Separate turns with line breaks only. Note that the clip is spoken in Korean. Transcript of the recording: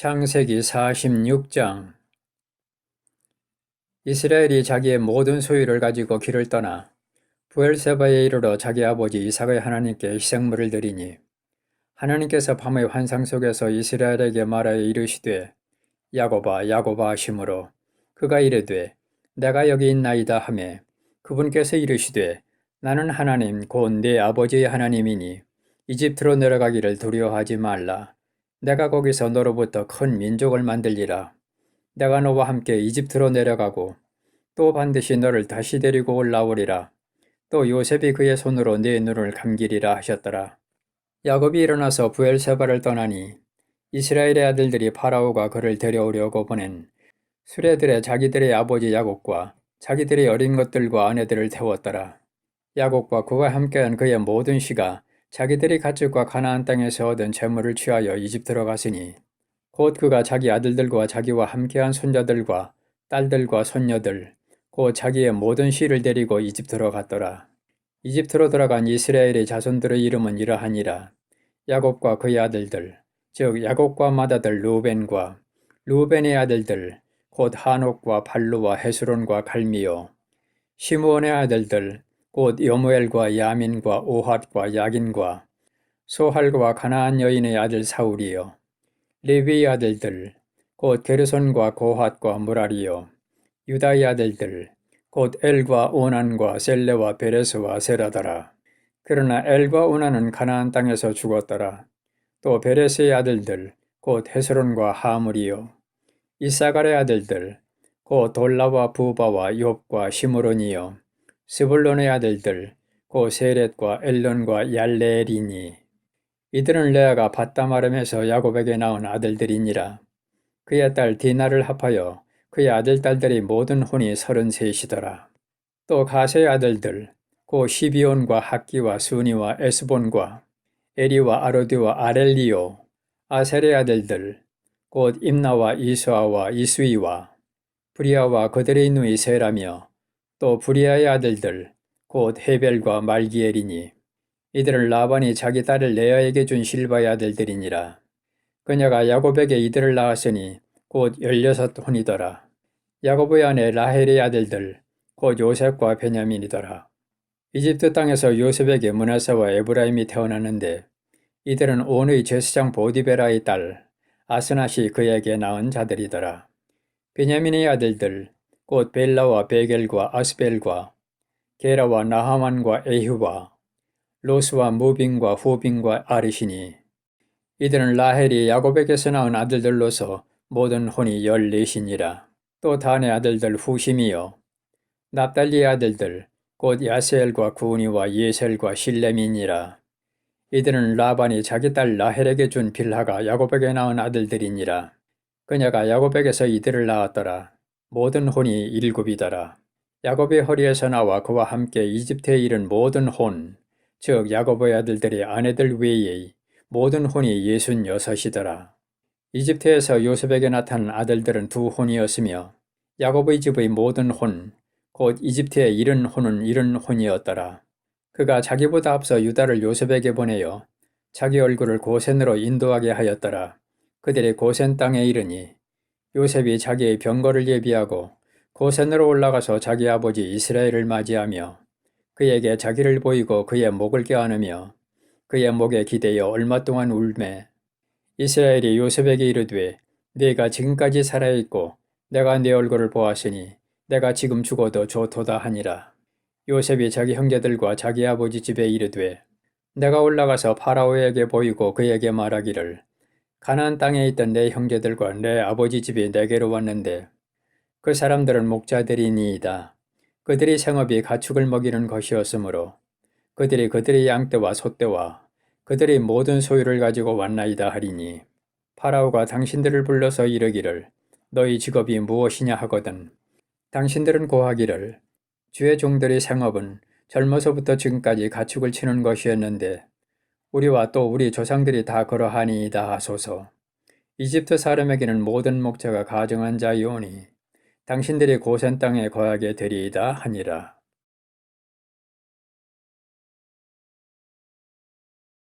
창세기 46장. 이스라엘이 자기의 모든 소유를 가지고 길을 떠나 부엘세바에 이르러 자기 아버지 이삭의 하나님께 희생물을 드리니 하나님께서 밤의 환상 속에서 이스라엘에게 말하여 이르시되 야고바 야고바 하심으로 그가 이르되 내가 여기 있나이다 하매 그분께서 이르시되 나는 하나님 곧내 아버지의 하나님이니 이집트로 내려가기를 두려워하지 말라 내가 거기서 너로부터 큰 민족을 만들리라. 내가 너와 함께 이집트로 내려가고 또 반드시 너를 다시 데리고 올라오리라. 또 요셉이 그의 손으로 네 눈을 감기리라 하셨더라. 야곱이 일어나서 부엘세바를 떠나니 이스라엘의 아들들이 파라오가 그를 데려오려고 보낸 수레들의 자기들의 아버지 야곱과 자기들의 어린 것들과 아내들을 태웠더라. 야곱과 그와 함께한 그의 모든 시가 자기들이 가축과 가나안 땅에서 얻은 재물을 취하여 이집트로 갔으니 곧 그가 자기 아들들과 자기와 함께한 손자들과 딸들과 손녀들 곧 자기의 모든 시를 데리고 이집트로 갔더라. 이집트로 들어간 이스라엘의 자손들의 이름은 이러하니라. 야곱과 그의 아들들 즉 야곱과 마다들 루벤과 루벤의 아들들 곧 한옥과 발루와 헤스론과 갈미요 시므온의 아들들 곧 여무엘과 야민과 오핫과 야긴과 소할과 가나안 여인의 아들 사울이요. 레위의 아들들 곧 게르손과 고핫과 무라리요. 유다의 아들들 곧 엘과 오난과 셀레와 베레스와 세라더라. 그러나 엘과 오난은 가나안 땅에서 죽었더라. 또 베레스의 아들들 곧 헤스론과 하물이요. 이사갈의 아들들 곧 돌라와 부바와 욥과 시므론이요 스불론의 아들들 고 세렛과 엘론과 얄레엘이니. 이들은 레아가 바다마름에서 야곱에게 낳은 아들들이니라. 그의 딸 디나를 합하여 그의 아들 딸들이 모든 혼이 서른셋이더라. 또 가세의 아들들 고 시비온과 학기와 수니와 에스본과 에리와 아로디와 아렐리오 아셀의 아들들 곧 임나와 이수아와 이수이와 브리아와 그들의 누이 세라며 또 부리아의 아들들 곧 헤벨과 말기엘이니 이들은 라반이 자기 딸을 레아에게 준 실바의 아들들이니라. 그녀가 야곱에게 이들을 낳았으니 곧 열여섯 혼이더라. 야곱의 아내 라헬의 아들들 곧 요셉과 베냐민이더라. 이집트 땅에서 요셉에게 문하사와 에브라임이 태어났는데 이들은 온의 제사장 보디베라의 딸 아스낫이 그에게 낳은 자들이더라. 베냐민의 아들들 곧 벨라와 베겔과 아스벨과 게라와 나하만과 에휴와 로스와 무빙과 후빙과 아리시니 이들은 라헬이 야곱에게서 낳은 아들들로서 모든 혼이 열넷이니라. 또 단의 아들들 후심이요 납달리의 아들들 곧 야셀과 구니와 예셀과 실렘이니라. 이들은 라반이 자기 딸 라헬에게 준 빌하가 야곱에게 낳은 아들들이니라. 그녀가 야곱에게서 이들을 낳았더라. 모든 혼이 일곱이더라. 야곱의 허리에서 나와 그와 함께 이집트에 이른 모든 혼, 즉 야곱의 아들들의 아내들 외의 모든 혼이 예순 여섯이더라. 이집트에서 요셉에게 나타난 아들들은 두 혼이었으며 야곱의 집의 모든 혼, 곧 이집트에 이른 혼은 이른 혼이었더라. 그가 자기보다 앞서 유다를 요셉에게 보내어 자기 얼굴을 고센으로 인도하게 하였더라. 그들이 고센 땅에 이르니 요셉이 자기의 병거를 예비하고 고센으로 올라가서 자기 아버지 이스라엘을 맞이하며 그에게 자기를 보이고 그의 목을 껴안으며 그의 목에 기대어 얼마 동안 울매 이스라엘이 요셉에게 이르되 네가 지금까지 살아있고 내가 네 얼굴을 보았으니 내가 지금 죽어도 좋도다 하니라. 요셉이 자기 형제들과 자기 아버지 집에 이르되 내가 올라가서 파라오에게 보이고 그에게 말하기를 가나안 땅에 있던 내 형제들과 내 아버지 집이 내게로 왔는데 그 사람들은 목자들이니이다. 그들이 생업이 가축을 먹이는 것이었으므로 그들이 그들의 양떼와 소떼와 그들의 모든 소유를 가지고 왔나이다 하리니 파라오가 당신들을 불러서 이르기를 너희 직업이 무엇이냐 하거든 당신들은 고하기를 주의 종들의 생업은 젊어서부터 지금까지 가축을 치는 것이었는데 우리와 또 우리 조상들이 다 그러하니이다 하소서. 이집트 사람에게는 모든 목자가 가정한 자이오니 당신들이 고센 땅에 거하게 되리이다 하니라.